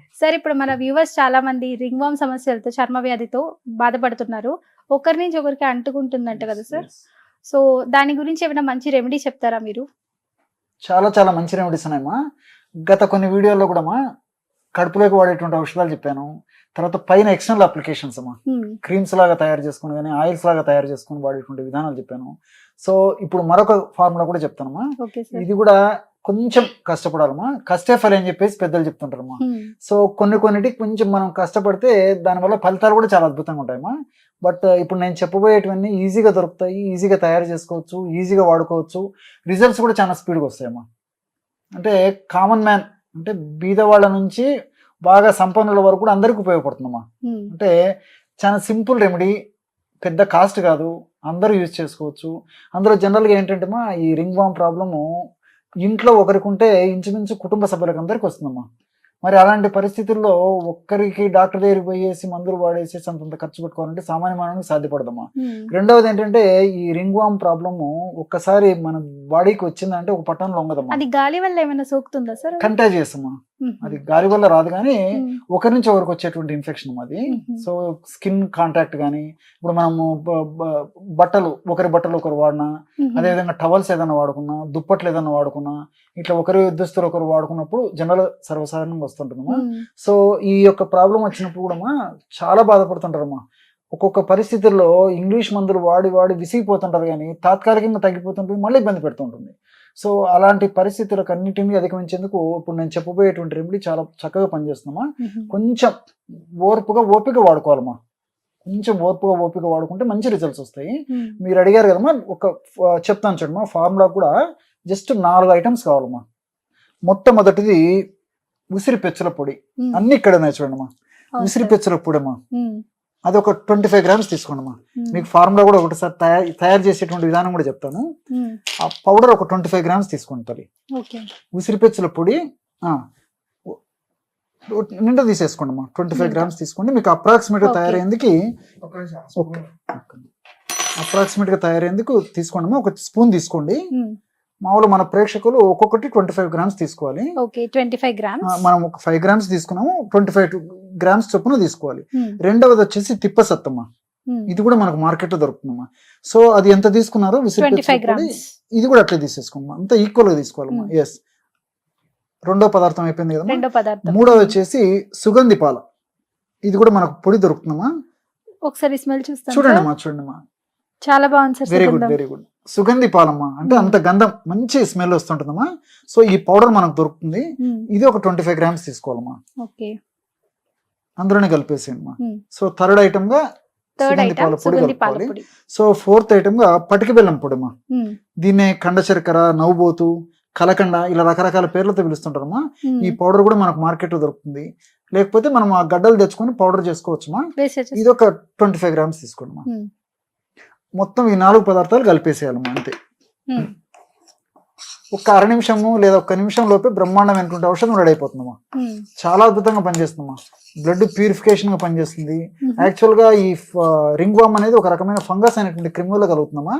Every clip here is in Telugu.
సార్ ఇప్పుడు మన వ్యూవర్స్ చాలా మంది రింగ్ వామ్ సమస్యలతో చర్మ వ్యాధితో బాధపడుతున్నారు. ఒకరి నుంచి ఒకరికి అంటుకుంటుందంట కదా సార్. సో దాని గురించి ఏమైనా మంచి రెమెడీ చెప్తారా మీరు? చాలా చాలా మంచి రెమెడీస్ ఉన్నాయమ్మా. గత కొన్ని వీడియోల్లో కూడా అమ్మా కడుపులోకి వాడేటువంటి ఔషధాలు చెప్పాను. తర్వాత పైన ఎక్స్టర్నల్ అప్లికేషన్స్ అమ్మా. క్రీమ్స్ లాగా తయారు చేసుకుని కానీ ఆయిల్స్ లాగా తయారు చేసుకుని వాడేటువంటి విధానాలు చెప్పాను. సో ఇప్పుడు మరొక ఫార్ములా కూడా చెప్తానమ్మా. ఇది కూడా కొంచెం కష్టపడాలమ్మా. కష్టే ఫలం అని చెప్పేసి పెద్దలు చెప్తుంటారమ్మా. సో కొన్ని కొన్నిటికి కొంచెం మనం కష్టపడితే దానివల్ల ఫలితాలు కూడా చాలా అద్భుతంగా ఉంటాయమ్మా. బట్ ఇప్పుడు నేను చెప్పబోయేటివన్నీ ఈజీగా దొరుకుతాయి ఈజీగా తయారు చేసుకోవచ్చు ఈజీగా వాడుకోవచ్చు. రిజల్ట్స్ కూడా చాలా స్పీడ్గా వస్తాయమ్మా. అంటే కామన్ మ్యాన్ అంటే బీద వాళ్ళ నుంచి బాగా సంపన్నుల వరకు కూడా అందరికీ ఉపయోగపడుతుందమ్మా. అంటే చాలా సింపుల్ రెమెడీ పెద్ద కాస్ట్ కాదు అందరూ యూజ్ చేసుకోవచ్చు. అందులో జనరల్గా ఏంటంటే మా ఈ రింగ్ వామ్ ప్రాబ్లము ఇంట్లో ఒకరికి ఉంటే ఇంచుమించు కుటుంబ సభ్యులకు అందరికి వస్తుందమ్మా మరి అలాంటి పరిస్థితుల్లో ఒక్కరికి డాక్టర్ దగ్గరికి పోయేసి మందులు వాడేసి అంతంత ఖర్చు పెట్టుకోవాలంటే సామాన్య మానవునికి సాధ్యపడదమ్మా. రెండవది ఏంటంటే ఈ రింగ్ వామ్ ప్రాబ్లము ఒక్కసారి మన బాడీకి వచ్చిందంటే ఒక పట్టణంలో ఉండదమ్మా అది గాలి వల్ల ఏమైనా సోకుతుందా సార్ కంటాజియస్ అమ్మా. అది గాలి వల్ల రాదు కానీ. ఒకరి నుంచి ఒకరికి వచ్చేటువంటి ఇన్ఫెక్షన్ అది. సో స్కిన్ కాంటాక్ట్ కానీ ఇప్పుడు మనము బట్టలు ఒకరి బట్టలు ఒకరు వాడినా. అదేవిధంగా టవల్స్ ఏదైనా వాడుకున్నా దుప్పట్లు ఏదైనా వాడుకున్నా ఇట్లా ఒకరి దుస్తులు ఒకరు వాడుకున్నప్పుడు జనరల్ సర్వసాధారణంగా వస్తుంటుందమ్మా. సో ఈ యొక్క ప్రాబ్లం వచ్చినప్పుడు కూడా చాలా బాధపడుతుంటారమ్మా ఒక్కొక్క పరిస్థితుల్లో ఇంగ్లీష్ మందులు వాడి వాడి విసిగిపోతుంటారు కానీ తాత్కాలికంగా తగ్గిపోతుంటుంది మళ్ళీ ఇబ్బంది పెడుతుంటుంది సో అలాంటి పరిస్థితులకు అన్నిటినీ అధిగమించేందుకు ఇప్పుడు నేను చెప్పబోయేటువంటి రెమెడీ చాలా చక్కగా పనిచేస్తుందమ్మా హ్మ్. కొంచెం ఓర్పుగా ఓపిక వాడుకోవాలమ్మా కొంచెం ఓర్పుగా ఓపిక వాడుకుంటే మంచి రిజల్ట్స్ వస్తాయి. మీరు అడిగారు కదమ్మా ఒక చెప్తాను చూడమ్మా ఫార్ములా కూడా జస్ట్ నాలుగు ఐటమ్స్ కావాలమ్మా మొట్టమొదటిది ఉసిరి పెచ్చల పొడి. అన్ని ఇక్కడ ఉన్నాయి చూడమ్మా ఉసిరి సార్. పెచ్చల పొడి అమ్మా. అది ఒక ట్వంటీ ఫైవ్ గ్రామ్స్ తీసుకోండమ్మా. హ్మ్. మీకు ఫార్ములా కూడా ఒకటిసారి తయారు తయారు చేసేటువంటి విధానం కూడా చెప్తాను. ఆ పౌడర్ ఒక ట్వంటీ ఫైవ్ గ్రామ్స్ తీసుకోండి తల్లి. ఓకే. ఉసిరి పెచ్చల పొడి నిండా తీసేసుకోండి అమ్మా ట్వంటీ ఫైవ్. గ్రామ్స్ తీసుకోండి. మీకు అప్రాక్సిమేట్గా Okay. తయారయ్యేందుకు అప్రాక్సిమేట్గా తయారయ్యేందుకు తీసుకోండి అమ్మా ఒక స్పూన్ తీసుకోండి. మామూలు మన ప్రేక్షకులు ఒక్కొక్కటి ట్వంటీ ఫైవ్ గ్రామ్స్ తీసుకోవాలి. Okay twenty five ah, grams. మనం ఒక ఫైవ్ గ్రామ్స్ తీసుకున్నాము. ట్వంటీ ఫైవ్ గ్రామ్స్ చొప్పున తీసుకోవాలి. హ్మ్. రెండవది వచ్చేసి తిప్పసత్తమ్మ హ్మ్. ఇది కూడా మనకు మార్కెట్లో దొరుకుతుందమ్మా. సో అది ఎంత తీసుకున్నారో ఇది కూడా అట్లే తీసేసుకోమ్మా. అంత ఈక్వల్గా తీసుకోవాలమ్మా. Hmm. ఎస్ రెండో పదార్థం అయిపోయింది పదార్థం. మూడోది వచ్చేసి సుగంధి పాల. ఇది కూడా మనకు పొడి దొరుకుతుందమ్మా. ఒకసారి స్మెల్ చూస్తాను చూడండి. అమ్మా చూడండి అమ్మా చాలా బాగుంది sir very good. Very good సుగంధి పాలమ్మా. అంటే Hmm. అంత గంధం మంచి స్మెల్ వస్తుంటుందమ్మా. సో ఈ పౌడర్ మనకు దొరుకుతుంది. ఇది ఒక ట్వంటీ ఫైవ్ గ్రామ్స్ తీసుకోవాలమ్మా. ఓకే అందులోనే కలిపేసేయమ్మా Hmm. సో థర్డ్ ఐటమ్గా సుగంధి పాల పొడి కలుపుకోవాలి. సో ఫోర్త్ ఐటమ్గా పటిక బెల్లం పొడమ్మా హ్మ్. దీన్నే కండ శర్కర నవ్వుబోతు కలకండ ఇలా రకరకాల పేర్లతో పిలుస్తుంటారమ్మా. ఈ పౌడర్ కూడా మనకు మార్కెట్లో దొరుకుతుంది. లేకపోతే మనం ఆ గడ్డలు తెచ్చుకొని పౌడర్ చేసుకోవచ్చుమా? వేసేసి ఇది ఒక ట్వంటీ ఫైవ్ గ్రామ్స్ తీసుకోండి. మొత్తం ఈ నాలుగు పదార్థాలు కలిపేసేయాలమ్మా అంతే. ఒక్క అర నిమిషము లేదా ఒక్క నిమిషం లోపే బ్రహ్మాండమైనటువంటి ఔషధం రెడీ అయిపోతుందమ్మా. చాలా అద్భుతంగా పనిచేస్తుందమ్మా బ్లడ్ ప్యూరిఫికేషన్గా పనిచేస్తుంది. యాక్చువల్గా ఈ రింగ్ వామ్ అనేది ఒక రకమైన ఫంగస్ అయినటువంటి క్రిములు కలుగుతుందమ్మా.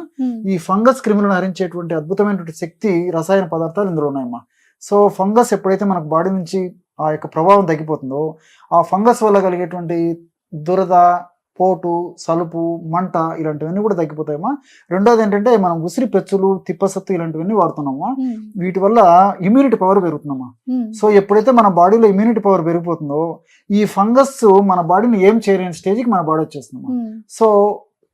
ఈ ఫంగస్ క్రిములను హరించేటువంటి అద్భుతమైనటువంటి శక్తి రసాయన పదార్థాలు ఇందులో ఉన్నాయమ్మా సో ఫంగస్ ఎప్పుడైతే మనకు బాడీ నుంచి ఆ యొక్క ప్రభావం తగ్గిపోతుందో ఆ ఫంగస్ వల్ల కలిగేటువంటి దురద పోటు సలుపు మంట ఇలాంటివన్నీ కూడా తగ్గిపోతాయమ్మా రెండోది ఏంటంటే మనం ఉసిరి పెచ్చులు తిప్పసత్తు ఇలాంటివన్నీ వాడుతున్నామా. వీటి వల్ల ఇమ్యూనిటీ పవర్ పెరుగుతుందమ్మా. సో ఎప్పుడైతే మన బాడీలో ఇమ్యూనిటీ పవర్ పెరిగిపోతుందో ఈ ఫంగస్ మన బాడీని ఏం చేయలేని స్టేజ్కి మన బాడీ వచ్చేస్తుందమ్మా. సో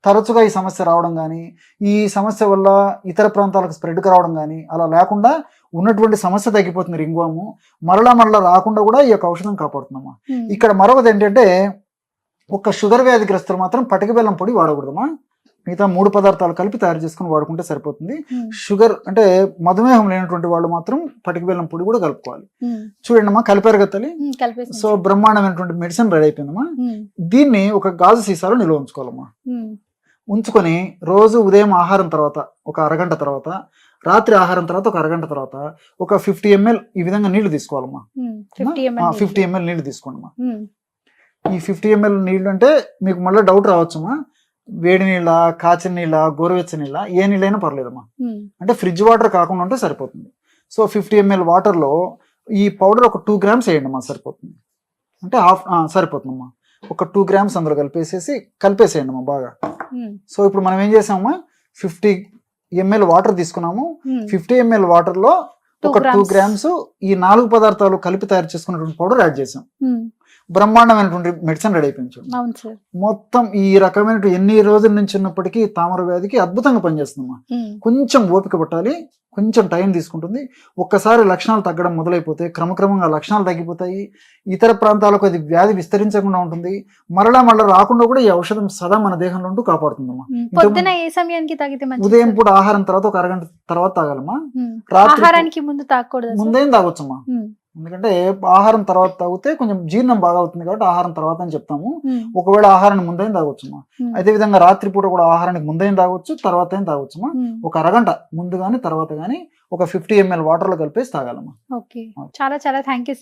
తరచుగా ఈ సమస్య రావడం కానీ ఈ సమస్య వల్ల ఇతర ప్రాంతాలకు స్ప్రెడ్ కావడం కానీ అలా లేకుండా ఉన్నటువంటి సమస్య తగ్గిపోతుంది రింగ్వాము మరలా మరలా రాకుండా కూడా ఈ యొక్క ఔషధం కాపాడుతుందమ్మా హ్మ్. ఇక్కడ మరొకటి ఏంటంటే ఒక షుగర్ వ్యాధిగ్రస్తులు మాత్రం పటిక బెల్లం పొడి వాడకూడదమ్మా మిగతా మూడు పదార్థాలు కలిపి తయారు చేసుకుని వాడుకుంటే సరిపోతుంది. షుగర్ అంటే మధుమేహం లేనటువంటి వాళ్ళు మాత్రం పటిక బెల్లం పొడి కూడా కలుపుకోవాలి. చూడండి అమ్మా కలిపారు కదా తల్లి సో బ్రహ్మాండమైనటువంటి మెడిసిన్ రెడీ అయిపోయిందమ్మా. దీన్ని ఒక గాజు సీసాలో నిల్వ ఉంచుకోవాలమ్మా. ఉంచుకొని రోజు ఉదయం ఆహారం తర్వాత ఒక అరగంట తర్వాత రాత్రి ఆహారం తర్వాత ఒక అరగంట తర్వాత ఒక ఫిఫ్టీ ఎంఎల్ ఈ విధంగా నీళ్ళు తీసుకోవాలమ్మా హ్మ్. 50 ml ఫిఫ్టీ ఎంఎల్ నీళ్ళు తీసుకోండమ్మా హ్మ్. ఈ ఫిఫ్టీ ఎంఎల్ నీళ్ళు అంటే మీకు మళ్ళీ డౌట్ రావచ్చమ్మా వేడి నీళ్ళ కాచిన నీళ్ళ గోరువెచ్చని నీళ్ళ ఏ నీళ్ళైనా పర్లేదమ్మా. అంటే ఫ్రిడ్జ్ వాటర్ కాకుండా ఉంటే సరిపోతుంది. సో ఫిఫ్టీ ఎంఎల్ వాటర్లో ఈ పౌడర్ ఒక టూ గ్రామ్స్ వేయండి అమ్మా సరిపోతుంది. అంటే హాఫ్ సరిపోతుందమ్మా. ఒక టూ గ్రామ్స్ అందులో కలిపేసేసి కలిపేసేయండి అమ్మా బాగా సో ఇప్పుడు మనం ఏం చేసామమ్మా? ఫిఫ్టీ ఎంఎల్ వాటర్ తీసుకున్నాము. ఫిఫ్టీ ఎంఎల్ వాటర్లో Two ఒక టూ. గ్రామ్స్ ఈ నాలుగు పదార్థాలు కలిపి తయారు చేసుకున్నటువంటి పౌడర్ యాడ్ చేసాం. బ్రహ్మాండమైనటువంటి మెడిసిన్ రెడీ అయిపోయింది చూడండి. మొత్తం ఈ రకమైన ఎన్ని రోజుల నుంచి ఉన్నప్పటికీ తామర వ్యాధికి అద్భుతంగా పనిచేస్తుందమ్మా. కొంచెం ఓపిక పట్టాలి కొంచెం టైం తీసుకుంటుంది. ఒక్కసారి లక్షణాలు తగ్గడం మొదలైపోతే క్రమక్రమంగా లక్షణాలు తగ్గిపోతాయి. ఇతర ప్రాంతాలకు అది వ్యాధి విస్తరించకుండా ఉంటుంది. మరలా మళ్ళీ రాకుండా కూడా ఈ ఔషధం సదా మన దేహంలో ఉంటూ కాపాడుతుందమ్మా. ఉదయం? పూట ఆహారం తర్వాత ఒక అరగంట తర్వాత తాగాలమ్మా. రాత్రి తాగకూడదు ముందేం తాగొచ్చమ్మా. ఎందుకంటే ఆహారం తర్వాత తాగితే కొంచెం జీర్ణం బాగా అవుతుంది కాబట్టి ఆహారం తర్వాత అని చెప్తాము. ఒకవేళ ఆహారాన్ని ముందైనా తాగొచ్చమ్మా అదే విధంగా రాత్రిపూట కూడా ఆహారానికి ముందైనా తాగొచ్చు తర్వాత అయినా తాగొచ్చమ్మా ఒక అరగంట ముందు కానీ తర్వాత కానీ ఒక ఫిఫ్టీ ఎంఎల్ వాటర్లో కలిపేసి తాగాలమ్మా. ఓకే. చాలా చాలా థ్యాంక్ యూ సార్.